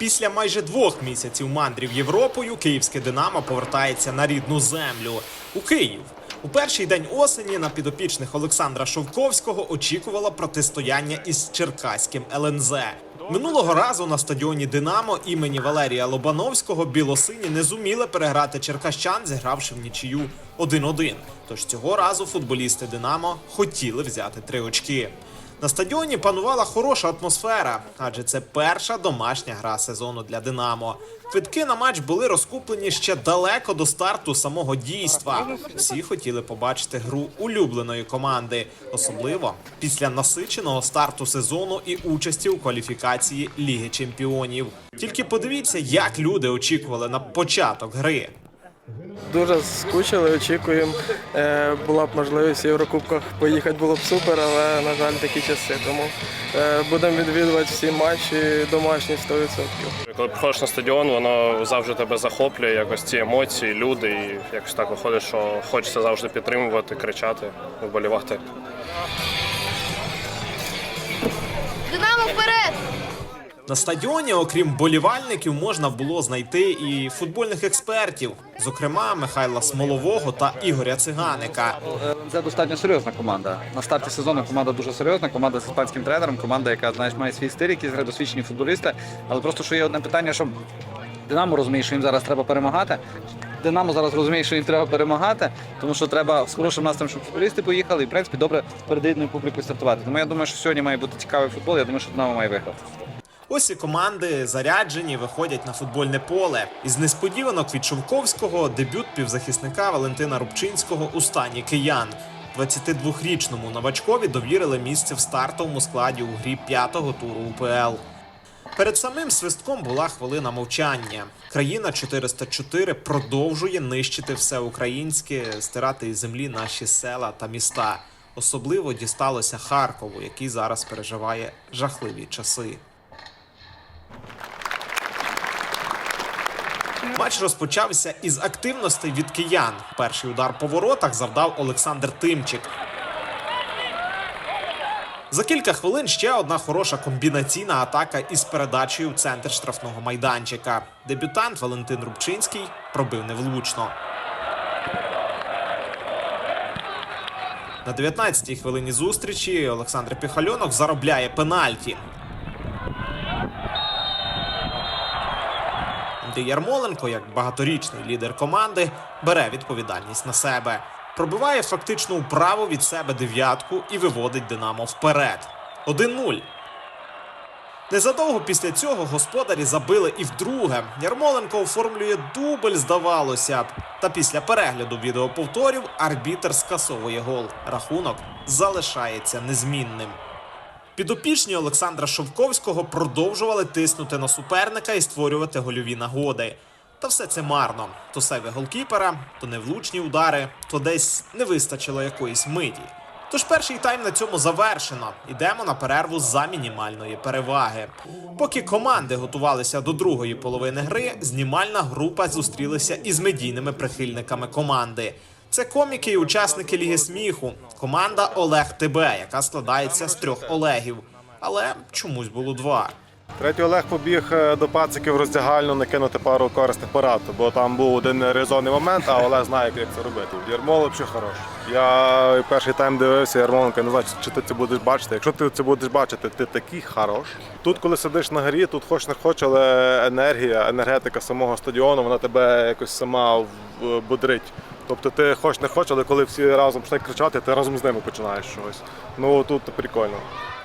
Після майже двох місяців мандрів Європою київське Динамо повертається на рідну землю у Київ. У перший день осені на підопічних Олександра Шовковського очікувало протистояння із черкаським ЛНЗ. Минулого разу на стадіоні Динамо імені Валерія Лобановського білосині не зуміли переграти черкащан, зігравши в нічию 1-1. Тож цього разу футболісти Динамо хотіли взяти три очки. На стадіоні панувала хороша атмосфера, адже це перша домашня гра сезону для Динамо. Квитки на матч були розкуплені ще далеко до старту самого дійства. Всі хотіли побачити гру улюбленої команди, особливо після насиченого старту сезону і участі у кваліфікації Ліги Чемпіонів. Тільки подивіться, як люди очікували на початок гри. Дуже скучили, очікуємо. Е, була б можливість в Єврокубках поїхати, було б супер, але, на жаль, такі часи. Тому е, будемо відвідувати всі матчі домашні 100%. Коли приходиш на стадіон, воно завжди тебе захоплює, якось ці емоції, люди, і якось так виходить, що хочеться завжди підтримувати, кричати, вболівати. Динамо вперед! На стадіоні, окрім болівальників, можна було знайти і футбольних експертів, зокрема Михайла Смолового та Ігоря Циганика. Це достатньо серйозна команда. На старті сезону команда дуже серйозна, команда з іспанським тренером, команда, яка знаєш, має свій стиль, грає досвідчені футболісти. Але просто що є одне питання, що Динамо розуміє, що їм зараз треба перемагати. Динамо зараз розуміє, що їм треба перемагати, тому що треба з хорошим настроєм, щоб футболісти поїхали і в принципі добре перед рідною публікою стартувати. Тому я думаю, що сьогодні має бути цікавий футбол. Я думаю, що Динамо має виграти. Ось і команди заряджені, виходять на футбольне поле. Із несподіванок від Шовковського дебют півзахисника Валентина Рубчинського у стані киян. 22-річному новачкові довірили місце в стартовому складі у грі п'ятого туру УПЛ. Перед самим свистком була хвилина мовчання. Країна 404 продовжує нищити все українське, стирати із землі наші села та міста. Особливо дісталося Харкову, який зараз переживає жахливі часи. Матч розпочався із активностей від киян. Перший удар по воротах завдав Олександр Тимчик. За кілька хвилин ще одна хороша комбінаційна атака із передачею в центр штрафного майданчика. Дебютант Валентин Рубчинський пробив невлучно. На 19-й хвилині зустрічі Олександр Піхальонок заробляє пенальті. Андрій Ярмоленко, як багаторічний лідер команди, бере відповідальність на себе. Пробиває фактично вправо від себе дев'ятку і виводить Динамо вперед. 1-0. Незадовго після цього господарі забили і вдруге. Ярмоленко оформлює дубль, здавалося б. Та після перегляду відеоповторів арбітер скасовує гол. Рахунок залишається незмінним. Підопічні Олександра Шовковського продовжували тиснути на суперника і створювати гольові нагоди. Та все це марно. То сейви голкіпера, то невлучні удари, то десь не вистачило якоїсь миті. Тож перший тайм на цьому завершено. Йдемо на перерву за мінімальної переваги. Поки команди готувалися до другої половини гри, знімальна група зустрілася із медійними прихильниками команди. Це коміки і учасники Ліги сміху. Команда Олег ТБ, яка складається з трьох Олегів. Але чомусь було два. Третій Олег побіг е, до пациків в роздягальну накинути пару корисних порад, бо там був один резонний момент, а Олег знає, як це робити. Ярмол взагалі хорош. Я перший тайм дивився, Ярмоленко, не знаю, чи ти це будеш бачити. Якщо ти це будеш бачити, ти такий хорош. Тут, коли сидиш на горі, тут хоч не хоч, але енергія, енергетика самого стадіону, вона тебе якось сама в- бодрить. Тобто ти хоч не хоч, але коли всі разом почнуть кричати, ти разом з ними починаєш щось. Ну тут прикольно.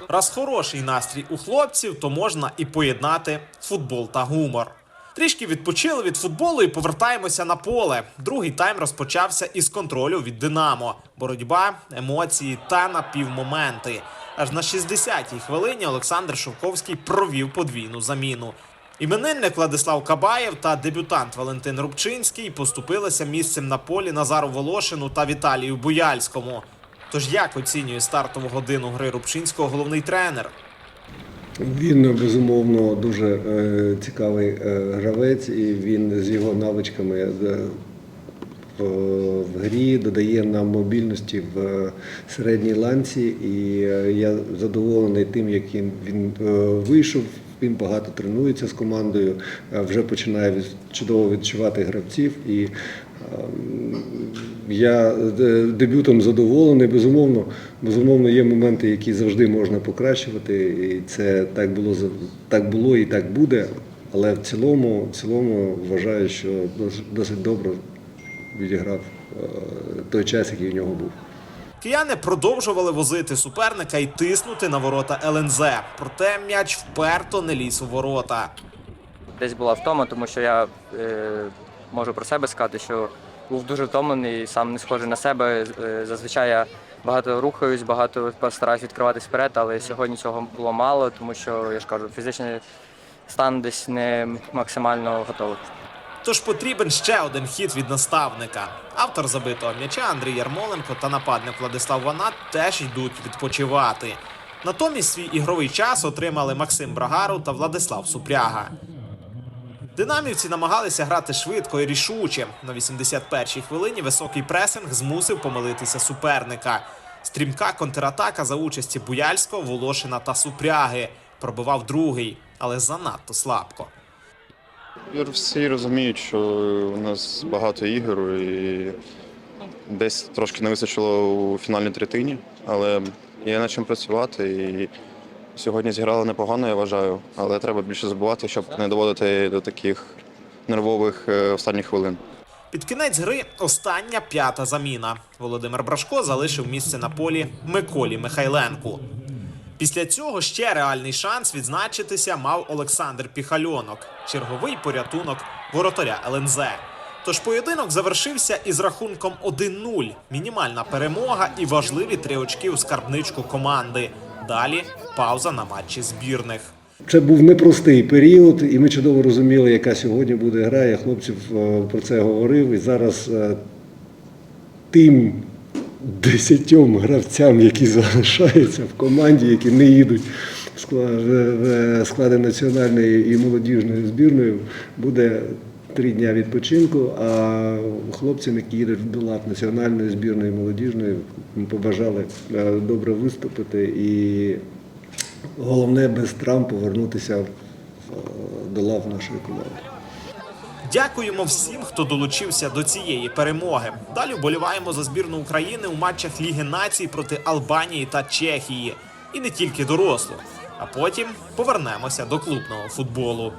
Раз хороший настрій у хлопців, то можна і поєднати футбол та гумор. Трішки відпочили від футболу і повертаємося на поле. Другий тайм розпочався із контролю від Динамо. Боротьба, емоції та напівмоменти. Аж на 60-й хвилині Олександр Шовковський провів подвійну заміну. Іменинник Владислав Кабаєв та дебютант Валентин Рубчинський поступилися місцем на полі Назару Волошину та Віталію Буяльському. Тож як оцінює стартову годину гри Рубчинського головний тренер? Він безумовно дуже е, цікавий е, гравець, і він з його навичками е, в- грі додає нам мобільності в середній ланці. І я задоволений тим, як він, вийшов Він багато тренується з командою, е, вже починає чудово відчувати гравців. І ем, я е, дебютом задоволений. Безумовно, безумовно, є моменти, які завжди можна покращувати. І це так було так було і так буде. Але в цілому, в цілому вважаю, що досить добре відіграв е, той час, який у нього був. Кияни продовжували возити суперника і тиснути на ворота ЛНЗ. Проте м'яч вперто не ліз у ворота. десь була втома, тому що я е, можу про себе сказати, що був дуже втомлений, сам не схожий на себе. Е, зазвичай я багато рухаюсь, багато стараюсь відкриватись вперед, але сьогодні цього було мало, тому що я ж кажу, фізичний стан десь не максимально готовий. Тож потрібен ще один хід від наставника. Автор забитого м'яча Андрій Ярмоленко та нападник Владислав Ванат теж йдуть відпочивати. Натомість свій ігровий час отримали Максим Брагару та Владислав Супряга. Динамівці намагалися грати швидко і рішуче. На 81-й хвилині високий пресинг змусив помилитися суперника. Стрімка контратака за участі Буяльського, Волошина та Супряги. Пробивав другий, але занадто слабко. Всі розуміють, що у нас багато ігор і десь трошки не вистачило у фінальній третині, але є над чим працювати. І сьогодні зіграли непогано, я вважаю, але треба більше забувати, щоб не доводити до таких нервових е, останніх хвилин. Під кінець гри остання п'ята заміна. Володимир Брашко залишив місце на полі Миколі Михайленку. Після цього ще реальний шанс відзначитися мав Олександр Піхальонок, черговий порятунок воротаря ЛНЗ. Тож поєдинок завершився із рахунком 1-0. Мінімальна перемога і важливі три очки у скарбничку команди. Далі пауза на матчі збірних. Це був непростий період, і ми чудово розуміли, яка сьогодні буде гра. Я хлопців е, про це говорив. І зараз е, тим десятьом гравцям, які залишаються в команді, які не їдуть в склад- в- в склади національної і молодіжної збірної, буде три дня відпочинку. А хлопцям, які їдуть до лав національної збірної і молодіжної, побажали е, добре виступити і Головне без травм повернутися е, до лав нашої команди. Дякуємо всім, хто долучився до цієї перемоги. Далі вболіваємо за збірну України у матчах Ліги націй проти Албанії та Чехії. І не тільки дорослих. А потім повернемося до клубного футболу.